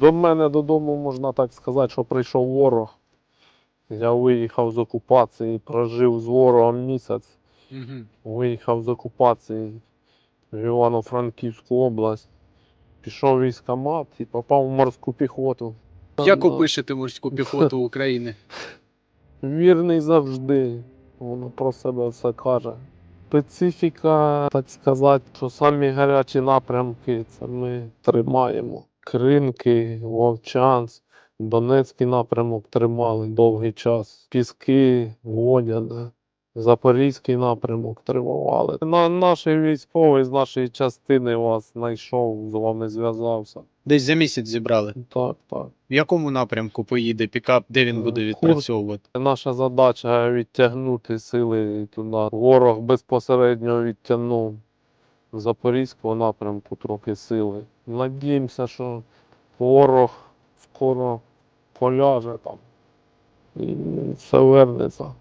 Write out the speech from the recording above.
До мене додому можна так сказати, що прийшов ворог. Я виїхав з окупації, прожив з ворогом місяць. Угу. Виїхав з окупації в Івано-Франківську область. Пішов в військкомат і попав в морську піхоту. Як опишете морську піхоту України? Вірний завжди. Воно про себе все каже. Специфіка, так сказати, що самі гарячі напрямки це ми тримаємо. Кринки, Вовчанськ, Донецький напрямок тримали довгий час. Піски, Водяне, Запорізький напрямок тримали. На наш військовий з нашої частини вас знайшов, з вами зв'язався. Десь за місяць зібрали. Так, так. В якому напрямку поїде пікап, де він буде Е, відпрацьовувати? Наша задача відтягнути сили туди. Ворог безпосередньо відтягнув Запорізького напрямку трохи сили. Надіємося, що ворог скоро поляже там і все вернеться.